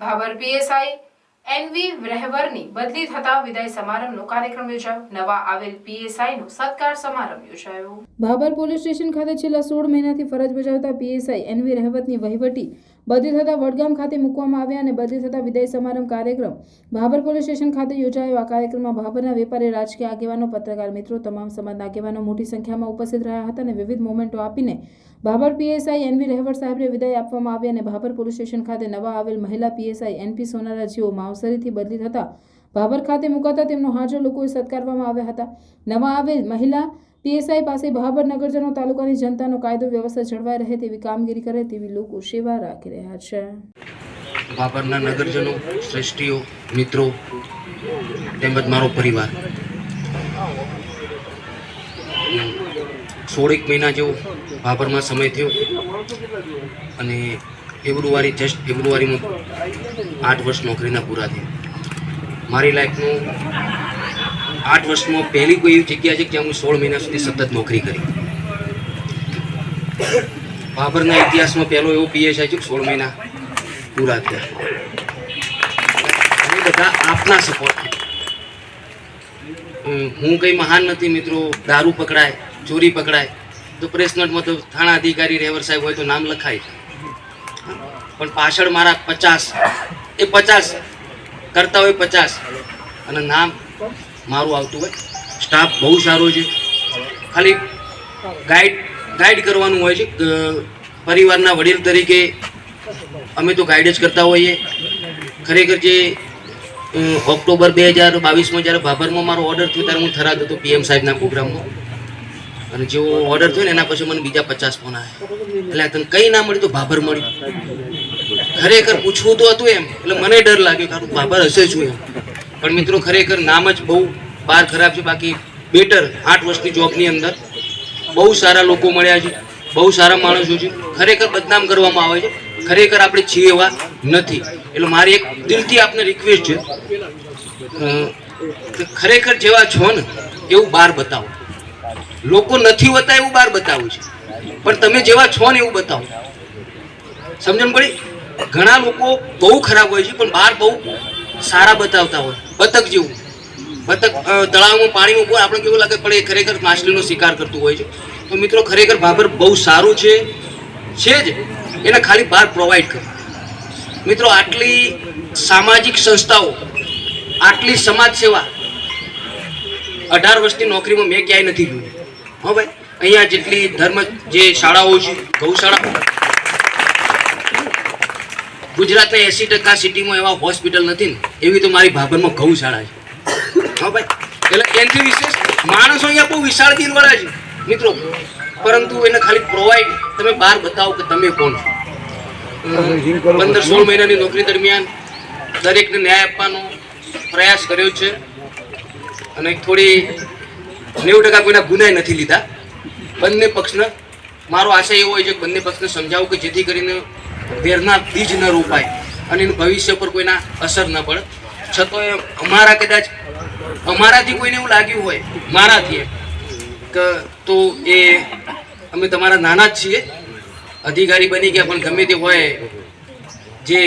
Bhabhar PSI NV રહેવરની બદલી થતા વિદાય સમારંભનો કાર્યક્રમ યોજાયો. નવા આવેલ પીએસઆઈનો સત્કાર સમારંભ યોજાયો. ભાભર પોલીસ સ્ટેશન ખાતે છેલ્લા સોળ મહિનાથી ફરજ બજાવતા પીએસઆઈ એનવી રહેવતની વહીવટી બદલી થતા વડગામ ખાતે મૂકવામાં આવ્યા અને બદલી થતા વિદાય સમારંભ કાર્યક્રમ ભાભર પોલીસ સ્ટેશન ખાતે યોજાયો. આ કાર્યક્રમમાં ભાભરના વેપારી રાજકીય આગેવાનો, પત્રકાર મિત્રો, તમામ સમાજના આગેવાનો મોટી સંખ્યામાં ઉપસ્થિત રહ્યા હતા અને વિવિધ મોમેન્ટો આપીને ભાભર પીએસઆઈ એનવી રહેવર સાહેબને વિદાય આપવામાં આવી અને ભાભર પોલીસ સ્ટેશન ખાતે નવા આવેલ મહિલા પીએસઆઈ એનપી સોનારા જેઓ માવસરીથી બદલી થતા ભાભર ખાતે મુકાતા તેમનો હાજર લોકોએ સત્કારવામાં આવ્યા હતા. નવા આવેલ મહિલા પીએસઆઈ પાસે ભાભર નગરજનો તાલુકાની જનતાનો કાયદો વ્યવસ્થા જળવાઈ રહે તેવી કામગીરી કરે તેવી લોકો સેવા રાખી રહ્યા છે. બાબરના નગરજનો, શ્રેષ્ઠીઓ, મિત્રો, તેમજ મારો પરિવાર. સોળેક મહિના જેવો ભાભરમાં સમય થયો અને ફેબ્રુઆરી જસ્ટ ફેબ્રુઆરીમાં આઠ વર્ષ નોકરીના પૂરા થયા. મારી લાઈફનું આઠ વર્ષમાં પહેલી કોઈ એવી જગ્યા છે કે હું સોળ મહિના સુધી સતત નોકરી કરી. બાબરના ઇતિહાસમાં પહેલો એવો પીએસઆઈ છે સોળ મહિના પૂરા થયા. બધા આપના સપોર્ટ હું કંઈ મહાન નથી મિત્રો, દારૂ પકડાય, ચોરી પકડાય, તો પ્રેસ નોટમાં તો થાણા અધિકારી રેવર સાહેબ હોય તો નામ લખાય. પણ પાછળ મારા પચાસ, એ પચાસ, કરતા હોય પચાસ, અને નામ મારું આવતું હોય. સ્ટાફ બહુ સારો છે. ખાલી ગાઈડ ગાઈડ કરવાનું હોય છે. પરિવારના વડીલ તરીકે અમે તો ગાઈડ જ કરતા હોઈએ. ખરેખર જે ઓક્ટોબર બે હજાર બાવીસમાં જ્યારે ભાભરમાં મારો ઓર્ડર થયો ત્યારે હું થરાદ હતો પીએમ સાહેબના પ્રોગ્રામમાં. અને જેવો ઓર્ડર થયો ને એના પછી મને બીજા પચાસ ફોન આવ્યા. એટલે તને કંઈ ના મળ્યું તો ભાભર મળ્યું. ખરેખર પૂછવું તો હતું એમ. એટલે મને ડર લાગ્યો કારણ ભાભર હશે છું એમ. પણ મિત્રો ખરેખર નામ જ બહુ બહાર ખરાબ છે. બાકી બેટર આઠ વર્ષની જોબની અંદર બહુ સારા લોકો મળ્યા છે. બહુ સારા માણસો છે. ખરેખર બદનામ કરવામાં આવે છે. ખરેખર આપણે છીએ એવા નથી. એટલે મારી એક દિલથી આપને રિક્વેસ્ટ છે. ખરેખર જેવા છો ને એવું બહાર બતાવો. લોકો નથી હોતા એવું બહાર બતાવું છે. પણ તમે જેવા છો ને એવું બતાવો. સમજણ પડી? ઘણા લોકો બહુ ખરાબ હોય છે, પણ બહાર બહુ સારા બતાવતા હોય. બતક જેવું. બતક તળાવમાં પાણીમાં ઉપર આપણે કેવું લાગે પણ એ ખરેખર માછલીનો શિકાર કરતું હોય છે. તો મિત્રો, ખરેખર ભાભર બહુ સારું છે છે જ. એને ખાલી બહાર પ્રોવાઈડ કરો. મિત્રો, આટલી સામાજિક સંસ્થાઓ, આટલી સમાજ સેવા, અઢાર વર્ષની નોકરીમાં મેં ક્યાંય નથી જોયું. હો ભાઈ, અહીંયા જેટલી ધર્મ, જે શાળાઓ છે, ગૌશાળા ગુજરાતના એસી ટકા સિટીમાં એવા હોસ્પિટલ નથી ને એવી તો મારી ભાભરમાં ગૌશાળા છે. હા ભાઈ એટલે એનાથી વિશેષ માણસો અહીંયા બહુ વિશાળ દિલવાળા છે મિત્રો. પરંતુ એને ખાલી પ્રોવાઈડ તમે બહાર બતાવો કે તમે કોણ છો. પંદર સોળ મહિનાની નોકરી દરમિયાન દરેકને ન્યાય આપવાનો પ્રયાસ કર્યો છે. અને થોડી નેવું ટકા કોઈના ગુનાય નથી લીધા. બંને પક્ષને મારો આશય એવો હોય છે કે બંને પક્ષને સમજાવું કે જેથી કરીને વેરના બીજ ન રોપાય અને એનું ભવિષ્ય પર કોઈના અસર ન પડે. છતાંય અમારા કદાચ, અમારાથી કોઈને એવું લાગ્યું હોય, મારાથી કે તો એ, અમે તમારા નાના જ છીએ. અધિકારી બની ગયા પણ ગમે તે હોય, જે